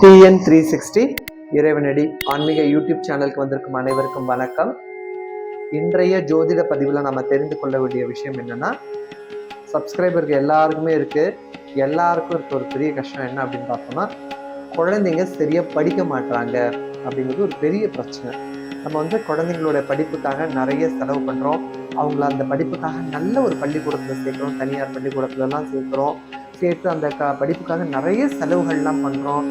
TN three sixty இறைவனடி ஆன்மீக YouTube சேனலுக்கு வந்திருக்கும் அனைவருக்கும் வணக்கம். இன்றைய ஜோதிட பதிவில் நம்ம தெரிந்து கொள்ள வேண்டிய விஷயம் என்னன்னா சப்ஸ்கிரைபருக்கு எல்லாருக்குமே இருக்குது எல்லாருக்கும் இருக்க ஒரு பெரிய கஷ்டம் என்ன அப்படின்னு பார்த்தோம்னா குழந்தைங்க சரியாக படிக்க மாட்றாங்க அப்படிங்கிறது ஒரு பெரிய பிரச்சனை. நம்ம வந்து குழந்தைங்களோட படிப்புக்காக நிறைய செலவு பண்ணுறோம் அவங்கள அந்த படிப்புக்காக நல்ல ஒரு பள்ளிக்கூடத்தில் சேர்க்குறோம். தனியார் பள்ளிக்கூடத்துலலாம் சேர்க்குறோம். சேர்த்து அந்த க படிப்புக்காக நிறைய செலவுகள்லாம் பண்ணுறோம்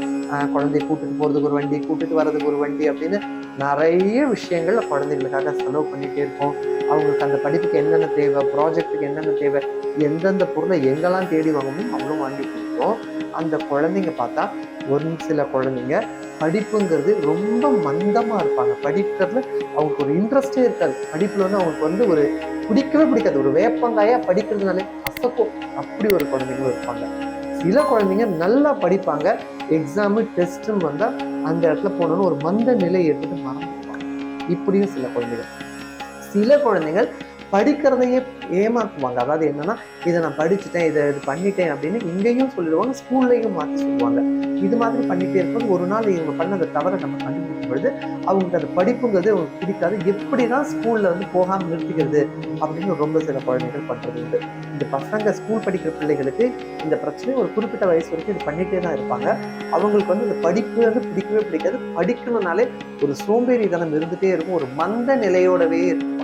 குழந்தைய கூட்டிட்டு போகிறதுக்கு ஒரு வண்டி கூட்டிட்டு வர்றதுக்கு ஒரு வண்டி அப்படின்னு நிறைய விஷயங்கள் குழந்தைங்களுக்காக செலவு பண்ணிகிட்டே இருக்கோம். அவங்களுக்கு அந்த படிப்புக்கு என்னென்ன தேவை ப்ராஜெக்ட்டுக்கு என்னென்ன தேவை எந்தெந்த பொருளை எங்கெல்லாம் தேடி வாங்கணும் அவ்வளோ வாங்கி கொடுக்குறோம் அந்த குழந்தைங்க பார்த்தா ஒரு சில குழந்தைங்க படிப்புங்கிறது ரொம்ப மந்தமாக இருப்பாங்க. படிக்கிறதுல அவங்களுக்கு ஒரு இன்ட்ரெஸ்டே இருக்காது. படிப்பில் வந்து அவங்களுக்கு வந்து ஒரு பிடிக்கவே பிடிக்காது. ஒரு வேப்பங்காயாக படிக்கிறதுனாலே அசக்கும். அப்படி ஒரு குழந்தைங்களும் இருப்பாங்க. சில குழந்தைங்க நல்லா படிப்பாங்க. எக்ஸாமு டெஸ்ட்டும் வந்தால் அந்த இடத்துல போனோன்னு ஒரு மந்த நிலை ஏற்பட்டு மறந்துடுவாங்க இப்படியும் சில குழந்தைகள். சில குழந்தைகள் படிக்கிறதையே ஏமாத்துவாங்க. அதாவது என்னன்னா இதை நான் படிச்சுட்டேன் இதை இது பண்ணிட்டேன் அப்படின்னு இங்கேயும் சொல்லிடுவாங்க ஸ்கூல்லையும் மாற்றி சொல்லுவாங்க. இது மாதிரி பண்ணிட்டே இருக்கும்போது ஒரு நாள் இவங்க பண்ண அந்த தவறை நம்ம கண்டுபிடிக்கும் பொழுது அவங்களுக்கு அந்த படிப்புங்கிறது அவங்களுக்கு பிடிக்காது. எப்படி தான் ஸ்கூலில் வந்து போகாமல் நிறுத்திக்கிறது அப்படின்னு ரொம்ப சில குழந்தைகள் பண்றது உண்டு. இந்த பசங்க ஸ்கூல் படிக்கிற பிள்ளைகளுக்கு இந்த பிரச்சனை ஒரு குறிப்பிட்ட வயசு வரைக்கும் இது பண்ணிகிட்டே தான் இருப்பாங்க. அவங்களுக்கு வந்து இந்த படிப்பு வந்து பிடிக்கவே பிடிக்காது. படிக்கணும்னாலே ஒரு சோம்பேறித்தனம் இருந்துகிட்டே இருக்கும். ஒரு மந்த நிலையோடவே இருக்கும்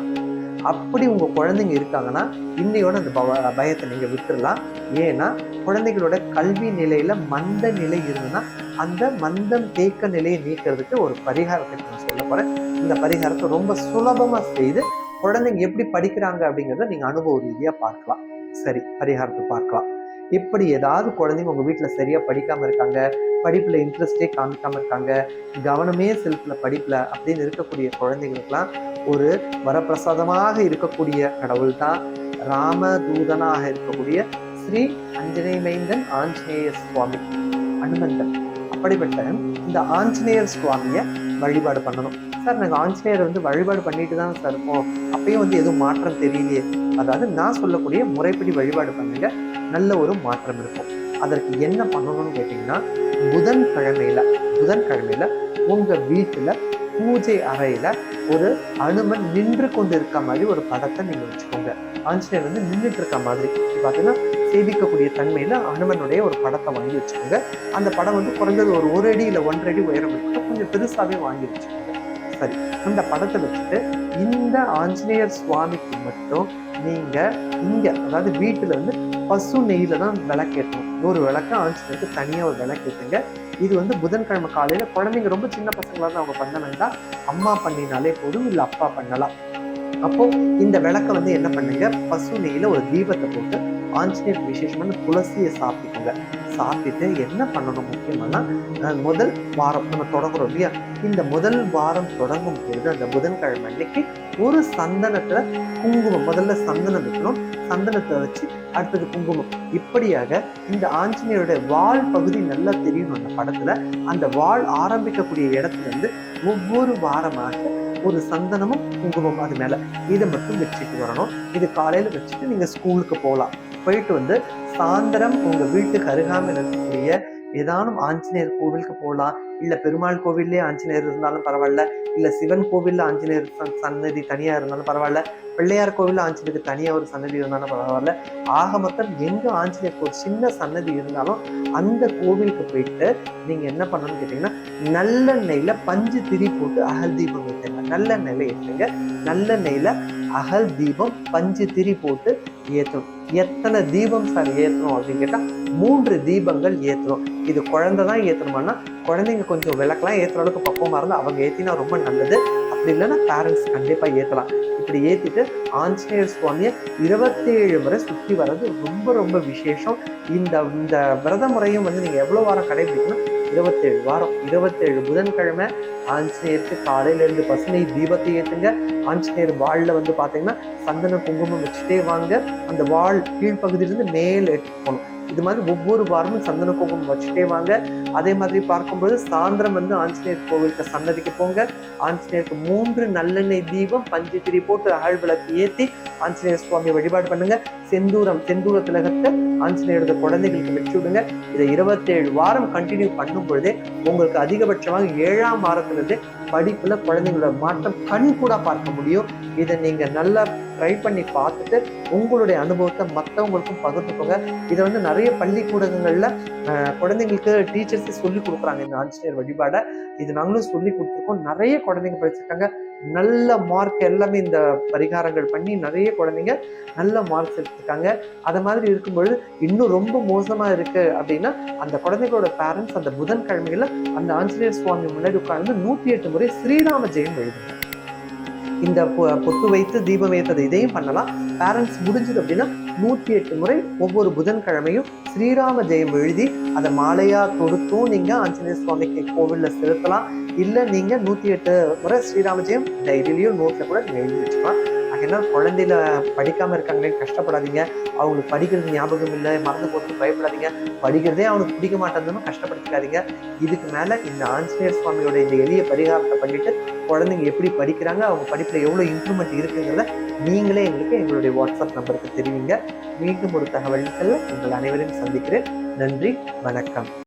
அப்படி உங்கள் குழந்தைங்க இருக்காங்கன்னா இன்னையோட அந்த பவ- பயத்தை நீங்கள் விட்டுடலாம் ஏன்னா குழந்தைகளோட கல்வி நிலையில் மந்த நிலை இருந்ததுன்னா அந்த மந்தம் தேக்க நிலையை நீக்கிறதுக்கு ஒரு பரிகாரத்தை நான் சொல்ல போகிறேன் இந்த பரிகாரத்தை ரொம்ப சுலபமாக செய்து குழந்தைங்க எப்படி படிக்கிறாங்க அப்படிங்கிறத நீங்கள் அனுபவ ரீதியாக பார்க்கலாம். சரி பரிகாரத்தை பார்க்கலாம். இப்படி ஏதாவது குழந்தைங்க உங்கள் வீட்டில் சரியாக படிக்காமல் இருக்காங்க படிப்பில் இன்ட்ரெஸ்டே காமிக்காமல் இருக்காங்க கவனமே செலுத்தல படிப்பில் அப்படின்னு இருக்கக்கூடிய குழந்தைங்களுக்கெல்லாம் ஒரு வரப்பிரசாதமாக இருக்கக்கூடிய கடவுள் தான் ராமதூதனாக இருக்கக்கூடிய ஸ்ரீ அஞ்சனை மைந்தன் ஆஞ்சநேய சுவாமி அனுமந்தன். அப்படிப்பட்ட இந்த ஆஞ்சநேயர் சுவாமியை வழிபாடு பண்ணணும். சார் நாங்கள் ஆஞ்சநேயர் வந்து வழிபாடு பண்ணிட்டு தான் சார் இருக்கோம். அப்பயும் வந்து எதுவும் மாற்றம் தெரியலையே. அதாவது நான் சொல்லக்கூடிய முறைப்படி வழிபாடு பண்ணுங்க. நல்ல ஒரு மாற்றம் இருக்கும். அதற்கு என்ன பண்ணணும்னு கேட்டிங்கன்னா புதன்கிழமையில புதன்கிழமையில உங்கள் வீட்டில் பூஜை அறையில் ஒரு அனுமன் நின்று கொண்டு இருக்க மாதிரி ஒரு படத்தை நீங்கள் வச்சுக்கோங்க. ஆஞ்சநேயர் வந்து நின்றுட்டு இருக்க மாதிரி. இப்ப பாத்தீங்கன்னா சேவிக்கக்கூடிய தன்மையில் அனுமனுடைய ஒரு படத்தை வாங்கி வச்சுக்கோங்க. அந்த படம் வந்து குறைஞ்சது ஒரு ஒரு அடி இல்லை ஒன்றரை அடி உயரம் இருக்கட்டும் கொஞ்சம் பெருசாகவே வாங்கி வச்சுக்கோங்க. சரி அந்த படத்தை வச்சுட்டு இந்த ஆஞ்சநேயர் சுவாமிக்கு மட்டும் நீங்கள் இங்கே அதாவது வீட்டில் வந்து பசு நெய்யில் தான் விளக்கேற்றணும். ஒரு விளக்க ஆஞ்சநேயருக்கு தனியாக ஒரு விளக்கேற்றுங்க இது வந்து புதன்கிழமை காலையில் குழந்தைங்க ரொம்ப சின்ன பசங்களாக தான் அவங்க பண்ண வேண்டாம். அம்மா பண்ணினாலே போதும் இல்லை அப்பா பண்ணலாம். அப்போது இந்த விளக்க வந்து என்ன பண்ணுங்க? பசு நெய்யில் ஒரு தீபத்தை போட்டு ஆஞ்சநேயர் விசேஷமான துளசியை சாப்பிட்டுக்கோங்க. சாப்பிட்டுட்டு என்ன பண்ணணும் முக்கியமானா முதல் வாரம் நம்ம தொடங்குறோம் இல்லையா? இந்த முதல் வாரம் தொடங்கும் பொழுது அந்த புதன்கிழமை அன்னைக்கு ஒரு சந்தனத்தில் குங்குமம் முதல்ல சந்தனம் வைக்கணும். சந்தனத்தை வச்சு அடுத்தது குங்குமம். இப்படியாக இந்த ஆஞ்சநேயருடைய வால் பகுதி நல்லா தெரியணும் அந்த படத்தில். அந்த வால் ஆரம்பிக்கக்கூடிய இடத்துல இருந்து ஒவ்வொரு வாரமாக ஒரு சந்தனமும் குங்குமம் அது மேலே. இதை மட்டும் வச்சுட்டு வரணும். இது காலையில் வச்சுட்டு நீங்கள் ஸ்கூலுக்கு போகலாம். போயிட்டு வந்து சாயந்தரம் உங்கள் வீட்டுக்கு அருகாமல் இருக்கக்கூடிய ஏதானும் ஆஞ்சநேயர் கோவிலுக்கு போகலாம். இல்லை பெருமாள் கோவில்லே ஆஞ்சநேயர் இருந்தாலும் பரவாயில்ல. இல்லை சிவன் கோவிலில் ஆஞ்சநேயர் சன்- சன்னதி தனியாக இருந்தாலும் பரவாயில்ல. பிள்ளையார் கோவிலில் ஆஞ்சநேயருக்கு தனியாக ஒரு சன்னதி இருந்தாலும் பரவாயில்ல. ஆக மொத்தம் எங்கே ஆஞ்சநேயருக்கு ஒரு சின்ன சன்னதி இருந்தாலும் அந்த கோவிலுக்கு போயிட்டு நீங்கள் என்ன பண்ணணும்னு கேட்டிங்கன்னா நல்லெண்ணெயில பஞ்சு திரி போட்டு அகல் தீபம் ஏற்றுங்க நல்லெண்ணெயில் ஏற்றுங்க நல்லெண்ணெயில் அகல் தீபம் பஞ்சு திரி போட்டு ஏற்றணும் எத்தனை தீபம் சார் ஏற்றணும் அப்படின்னு கேட்டால் மூன்று தீபங்கள் ஏற்றணும் இது குழந்தை தான் ஏற்றணுமானா குழந்தைங்க கொஞ்சம் விளக்கெல்லாம் ஏற்றுற அளவுக்கு பக்குவமாக இருந்தால் அவங்க ஏற்றினா ரொம்ப நல்லது. அப்படி இல்லைன்னா பேரண்ட்ஸ் கண்டிப்பாக ஏற்றலாம் இப்படி ஏற்றிட்டு ஆஞ்சநேயர் சுவாமியை இருபத்தேழு முறை சுற்றி வர்றது ரொம்ப ரொம்ப விசேஷம். இந்த இந்த விரத முறையும் வந்து நீங்கள் எவ்வளோ வாரம் கடைபிடிக்கணும் இருபத்தேழு வாரம் இருபத்தேழு புதன்கிழமை ஆஞ்சநேயருக்கு காலையில இருந்து பசுனை தீபத்தை ஏற்றுங்க ஆஞ்சநேயர் வாளில் வந்து பார்த்தீங்கன்னா சந்தன குங்குமம் வச்சுட்டே வாங்க. அந்த வாள் கீழ்ப்பகுதியிலிருந்து மேலே எடுத்து போகணும். இது மாதிரி ஒவ்வொரு வாரமும் சந்தன குங்குமம் வச்சுட்டே வாங்க. அதே மாதிரி பார்க்கும்போது சாயந்தரம் வந்து ஆஞ்சநேயர் கோவிலுக்கு சன்னதிக்கு போங்க. ஆஞ்சநேயருக்கு மூன்று நல்லெண்ணெய் தீபம் பஞ்சத்திரி போட்டு அகழ் விளக்கு ஏற்றி ஆஞ்சநேயர் சுவாமியை வழிபாடு பண்ணுங்க. செந்தூரம் செந்தூர திலகத்தை ஆஞ்சநேயரோட குழந்தைகளுக்கு வச்சு விடுங்க. இதை இருபத்தேழு வாரம் கண்டினியூ பண்ணும் பொழுதே உங்களுக்கு அதிகபட்சமாக ஏழாம் வாரத்திலிருந்து படிப்புல குழந்தைங்களோட மாற்றம் கண் கூட பார்க்க முடியும். இதை நீங்க நல்லா ட்ரை பண்ணி பார்த்துட்டு உங்களுடைய அனுபவத்தை மற்றவங்களுக்கும் பகிர்ந்துக்கோங்க. இதை வந்து நிறைய பள்ளிக்கூடங்களில் குழந்தைங்களுக்கு டீச்சர்ஸே சொல்லி கொடுக்குறாங்க இந்த ஆஞ்சநேயர் வழிபாடை. இது நாங்களும் சொல்லி கொடுத்துருக்கோம். நிறைய குழந்தைங்க படிச்சிருக்காங்க. நல்ல மார்க் எல்லாமே இந்த பரிகாரங்கள் பண்ணி நிறைய குழந்தைங்க நல்ல மார்க்ஸ் எடுத்துருக்காங்க. அது மாதிரி இருக்கும்பொழுது இன்னும் ரொம்ப மோசமாக இருக்குது அப்படின்னா அந்த குழந்தைகளோட பேரண்ட்ஸ் அந்த புதன்கிழமையில் அந்த ஆஞ்சநேயர் சுவாமி முன்னாடி உட்கார்ந்து நூற்றி எட்டு முறை ஸ்ரீராம ஜெயம் எழுதுங்க இந்த பொ- பொட்டு வைத்து தீபம் வைத்தது இதையும் பண்ணலாம். பேரண்ட்ஸ் முடிஞ்சது அப்படின்னா நூற்றி எட்டு முறை ஒவ்வொரு புதன்கிழமையும் ஸ்ரீராம ஜெயம் எழுதி அதை மாலையாக தொடுத்தும் நீங்க ஆஞ்சநேய சுவாமிக்கு கோவிலில் செலுத்தலாம். இல்லை நீங்க நூற்றி எட்டு முறை ஸ்ரீராம ஜெயம் டைரியிலையும் நோட்டில் கூட எழுதி வச்சுக்கலாம். ஏன்னா குழந்தையில படிக்காமல் இருக்காங்களே கஷ்டப்படாதீங்க. அவங்களுக்கு படிக்கிறது ஞாபகம் இல்லை மறந்து போட்டு பயப்படாதீங்க. படிக்கிறதே அவனுக்கு பிடிக்க மாட்டேங்குதுன்னு கஷ்டப்படுத்திக்காதீங்க. இதுக்கு மேலே இந்த ஆஞ்சநேயர் சுவாமியோட இந்த எளிய பரிகாரத்தை பண்ணிட்டு குழந்தைங்க எப்படி படிக்கிறாங்க அவங்க படிப்பில் எவ்வளோ இம்ப்ரூவ்மெண்ட் இருக்குங்கிறத நீங்களே எங்களுக்கு எங்களுடைய வாட்ஸ்அப் நம்பருக்கு தெரிவிங்க. மீண்டும் ஒரு தகவல்கள் உங்கள் அனைவரையும் சந்திக்கிறேன். நன்றி வணக்கம்.